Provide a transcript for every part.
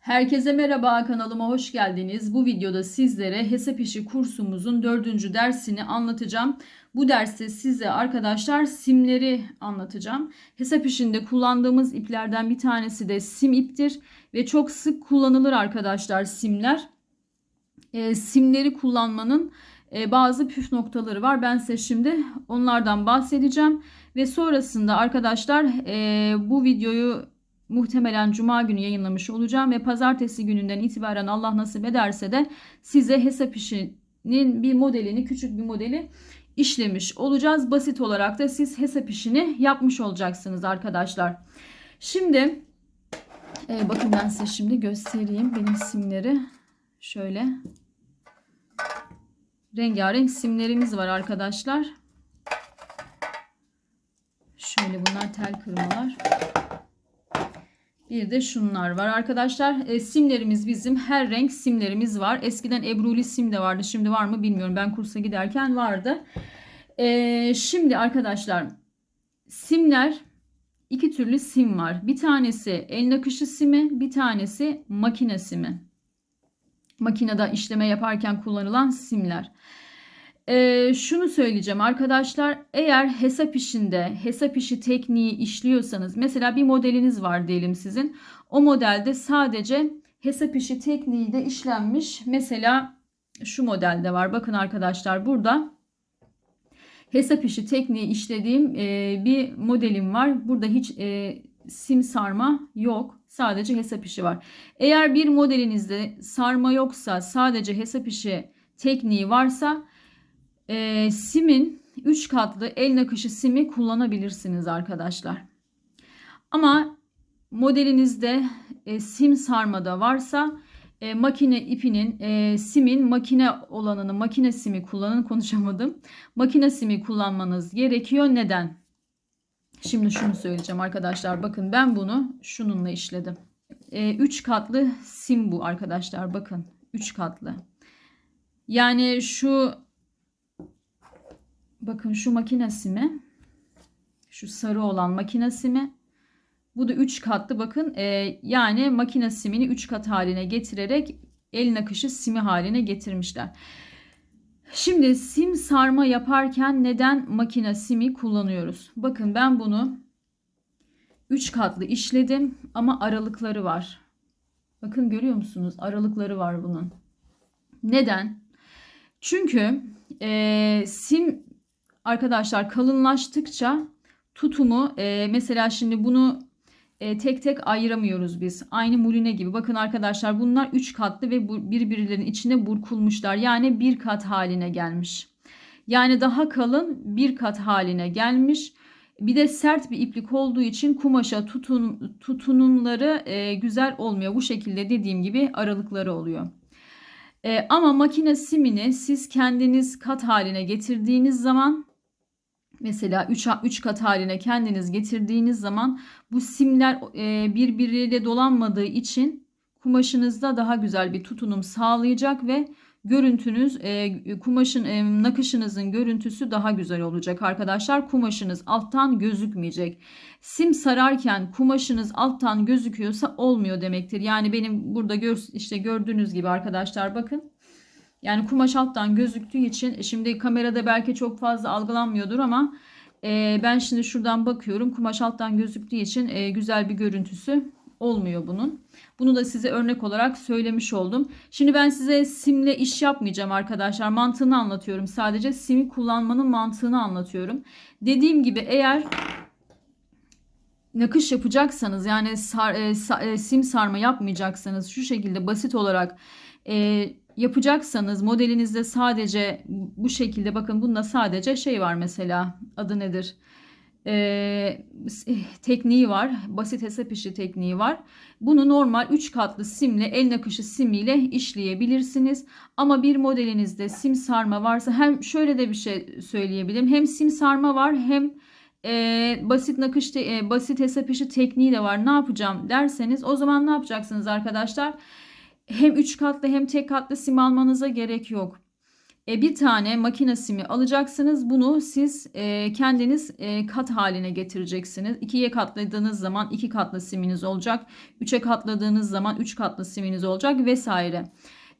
Herkese merhaba kanalıma hoş geldiniz. Bu videoda sizlere hesap işi kursumuzun dördüncü dersini anlatacağım. Bu derste size arkadaşlar simleri anlatacağım. Hesap işinde kullandığımız iplerden bir tanesi de sim iptir ve çok sık kullanılır arkadaşlar simler. E, simleri kullanmanın e, bazı püf noktaları var. Ben size şimdi onlardan bahsedeceğim ve sonrasında arkadaşlar e, bu videoyu muhtemelen cuma günü yayınlamış olacağım ve pazartesi gününden itibaren Allah nasip ederse de size hesap işinin bir modelini, küçük bir modeli işlemiş olacağız. Basit olarak da siz hesap işini yapmış olacaksınız arkadaşlar. Şimdi e, bakın ben size şimdi göstereyim benim simleri. Şöyle rengarenk simlerimiz var arkadaşlar. Şöyle bunlar tel kırmalar. Bir de şunlar var arkadaşlar. E, simlerimiz bizim her renk simlerimiz var. Eskiden Ebruli sim de vardı. Şimdi var mı bilmiyorum. Ben kursa giderken vardı. E, şimdi arkadaşlar simler iki türlü sim var. Bir tanesi el nakışı simi, bir tanesi makine simi. Makinede işleme yaparken kullanılan simler. Ee, şunu söyleyeceğim. Arkadaşlar eğer hesap işinde hesap işi tekniği işliyorsanız mesela bir modeliniz var diyelim sizin. O modelde sadece hesap işi tekniği de işlenmiş. Mesela şu modelde var. Bakın arkadaşlar burada hesap işi tekniği işlediğim e, bir modelim var. Burada hiç e, sim sarma yok. Sadece hesap işi var. Eğer bir modelinizde sarma yoksa sadece hesap işi tekniği varsa e, simin 3 katlı el nakışı simi kullanabilirsiniz arkadaşlar. Ama modelinizde e, sim sarmada varsa e, makine ipinin e, simin makine olanını makine simi kullanın konuşamadım. Makine simi kullanmanız gerekiyor. Neden? Şimdi şunu söyleyeceğim arkadaşlar. Bakın ben bunu şununla işledim. 3 e, katlı sim bu arkadaşlar. Bakın 3 katlı. Yani şu Bakın şu makinesi mi? Şu sarı olan makinesi mi? Bu da 3 katlı bakın. E, yani makine simini 3 kat haline getirerek el nakışı simi haline getirmişler. Şimdi sim sarma yaparken neden makine simi kullanıyoruz? Bakın ben bunu 3 katlı işledim ama aralıkları var. Bakın görüyor musunuz? Aralıkları var bunun. Neden? Çünkü e, sim arkadaşlar kalınlaştıkça tutumu e, mesela şimdi bunu e, tek tek ayıramıyoruz biz. Aynı muline gibi. Bakın arkadaşlar bunlar 3 katlı ve bu, birbirlerinin içine burkulmuşlar. Yani bir kat haline gelmiş. Yani daha kalın bir kat haline gelmiş. Bir de sert bir iplik olduğu için kumaşa tutun, tutunumları e, güzel olmuyor. Bu şekilde dediğim gibi aralıkları oluyor. E, ama makine simini siz kendiniz kat haline getirdiğiniz zaman mesela 3 3 kat haline kendiniz getirdiğiniz zaman bu simler e, birbiriyle dolanmadığı için kumaşınızda daha güzel bir tutunum sağlayacak ve görüntünüz e, kumaşın e, nakışınızın görüntüsü daha güzel olacak arkadaşlar. Kumaşınız alttan gözükmeyecek. Sim sararken kumaşınız alttan gözüküyorsa olmuyor demektir. Yani benim burada gör, işte gördüğünüz gibi arkadaşlar bakın. Yani kumaş alttan gözüktüğü için e, şimdi kamerada belki çok fazla algılanmıyordur ama e, ben şimdi şuradan bakıyorum. Kumaş alttan gözüktüğü için e, güzel bir görüntüsü olmuyor bunun. Bunu da size örnek olarak söylemiş oldum. Şimdi ben size simle iş yapmayacağım arkadaşlar. Mantığını anlatıyorum. Sadece simi kullanmanın mantığını anlatıyorum. Dediğim gibi eğer nakış yapacaksanız yani sar, e, sa, e, sim sarma yapmayacaksanız şu şekilde basit olarak e, yapacaksanız modelinizde sadece bu şekilde bakın bunda sadece şey var mesela adı nedir? Ee, tekniği var. Basit hesap işi tekniği var. Bunu normal 3 katlı simle el nakışı simiyle işleyebilirsiniz. Ama bir modelinizde sim sarma varsa hem şöyle de bir şey söyleyebilirim. Hem sim sarma var hem e, basit nakış e, basit hesap işi tekniği de var. Ne yapacağım derseniz o zaman ne yapacaksınız arkadaşlar? Hem 3 katlı hem tek katlı sim almanıza gerek yok. E, bir tane makine simi alacaksınız. Bunu siz e, kendiniz e, kat haline getireceksiniz. İkiye katladığınız zaman iki katlı siminiz olacak. Üçe katladığınız zaman üç katlı siminiz olacak vesaire.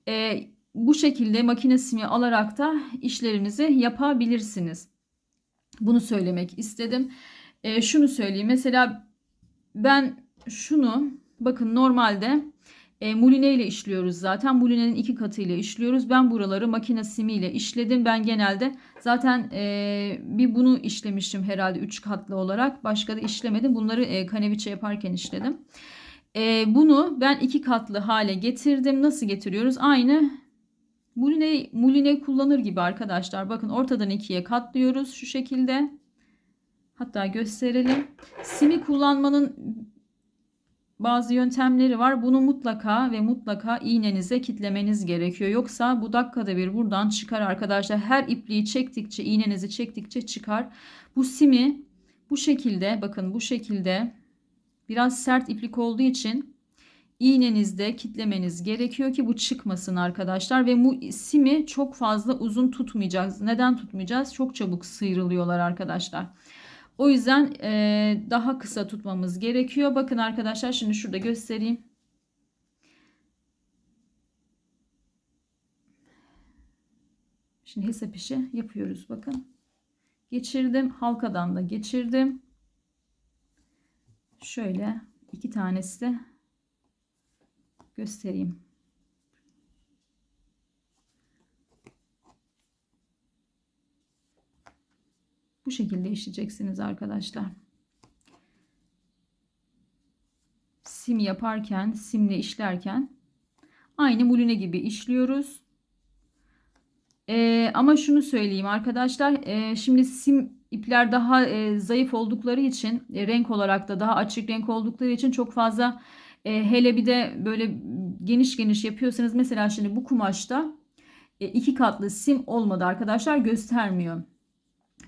E, bu şekilde makine simi alarak da işlerinizi yapabilirsiniz. Bunu söylemek istedim. E, şunu söyleyeyim. Mesela ben şunu bakın normalde e, muline ile işliyoruz zaten. Mulinenin iki katı ile işliyoruz. Ben buraları makine simi ile işledim. Ben genelde zaten e, bir bunu işlemiştim herhalde 3 katlı olarak. Başka da işlemedim. Bunları e, kaneviçe yaparken işledim. E, bunu ben iki katlı hale getirdim. Nasıl getiriyoruz? Aynı muline, muline kullanır gibi arkadaşlar. Bakın ortadan ikiye katlıyoruz şu şekilde. Hatta gösterelim. Simi kullanmanın bazı yöntemleri var. Bunu mutlaka ve mutlaka iğnenize kitlemeniz gerekiyor. Yoksa bu dakikada bir buradan çıkar arkadaşlar. Her ipliği çektikçe, iğnenizi çektikçe çıkar. Bu simi bu şekilde bakın bu şekilde biraz sert iplik olduğu için iğnenizde kitlemeniz gerekiyor ki bu çıkmasın arkadaşlar. Ve bu simi çok fazla uzun tutmayacağız. Neden tutmayacağız? Çok çabuk sıyrılıyorlar arkadaşlar. O yüzden e, daha kısa tutmamız gerekiyor. Bakın arkadaşlar şimdi şurada göstereyim. Şimdi hesap işi yapıyoruz bakın. Geçirdim. Halkadan da geçirdim. Şöyle iki tanesi de göstereyim. Bu şekilde işleyeceksiniz arkadaşlar. Sim yaparken, simle işlerken aynı muline gibi işliyoruz. Ee, ama şunu söyleyeyim arkadaşlar. E, şimdi sim ipler daha e, zayıf oldukları için e, renk olarak da daha açık renk oldukları için çok fazla e, hele bir de böyle geniş geniş yapıyorsanız mesela şimdi bu kumaşta e, iki katlı sim olmadı arkadaşlar göstermiyor.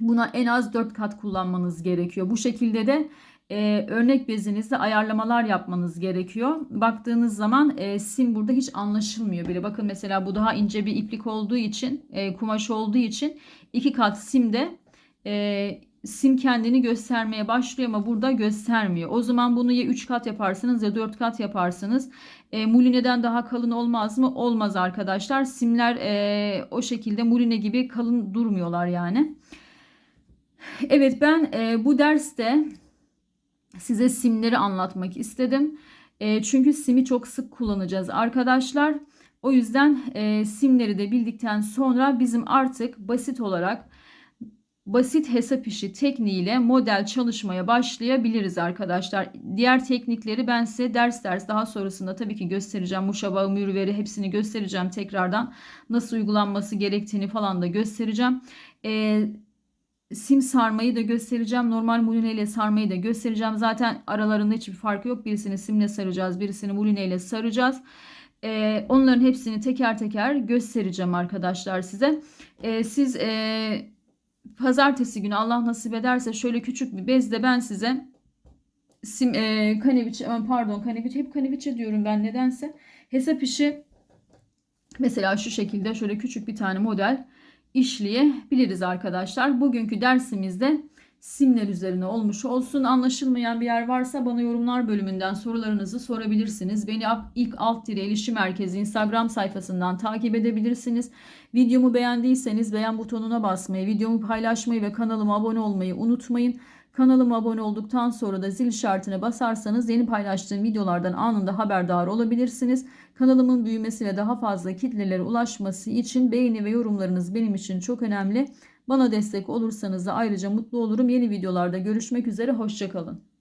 Buna en az 4 kat kullanmanız gerekiyor. Bu şekilde de e, örnek bezinizde ayarlamalar yapmanız gerekiyor. Baktığınız zaman e, sim burada hiç anlaşılmıyor bile. Bakın mesela bu daha ince bir iplik olduğu için, e, kumaş olduğu için iki kat simde e, sim kendini göstermeye başlıyor ama burada göstermiyor. O zaman bunu ya 3 kat yaparsınız ya 4 kat yaparsınız. E, mulineden daha kalın olmaz mı? Olmaz arkadaşlar. Simler e, o şekilde muline gibi kalın durmuyorlar yani. Evet ben e, bu derste size simleri anlatmak istedim. E, çünkü simi çok sık kullanacağız arkadaşlar. O yüzden e, simleri de bildikten sonra bizim artık basit olarak basit hesap işi tekniğiyle model çalışmaya başlayabiliriz arkadaşlar. Diğer teknikleri ben size ders ders daha sonrasında tabii ki göstereceğim. Muşaba, mürveri hepsini göstereceğim tekrardan. Nasıl uygulanması gerektiğini falan da göstereceğim. Ee, sim sarmayı da göstereceğim. Normal muline sarmayı da göstereceğim. Zaten aralarında hiçbir fark yok. Birisini simle saracağız. Birisini muline saracağız. Ee, onların hepsini teker teker göstereceğim arkadaşlar size. Ee, siz e, pazartesi günü Allah nasip ederse şöyle küçük bir bezde ben size sim e, kaneviçe pardon kaneviçe hep kaneviçe diyorum ben nedense hesap işi mesela şu şekilde şöyle küçük bir tane model işleyebiliriz arkadaşlar. Bugünkü dersimizde simler üzerine olmuş olsun. Anlaşılmayan bir yer varsa bana yorumlar bölümünden sorularınızı sorabilirsiniz. Beni ilk alt dire ilişki merkezi Instagram sayfasından takip edebilirsiniz. Videomu beğendiyseniz beğen butonuna basmayı, videomu paylaşmayı ve kanalıma abone olmayı unutmayın. Kanalıma abone olduktan sonra da zil işaretine basarsanız yeni paylaştığım videolardan anında haberdar olabilirsiniz. Kanalımın büyümesi ve daha fazla kitlelere ulaşması için beğeni ve yorumlarınız benim için çok önemli. Bana destek olursanız da ayrıca mutlu olurum. Yeni videolarda görüşmek üzere. Hoşçakalın.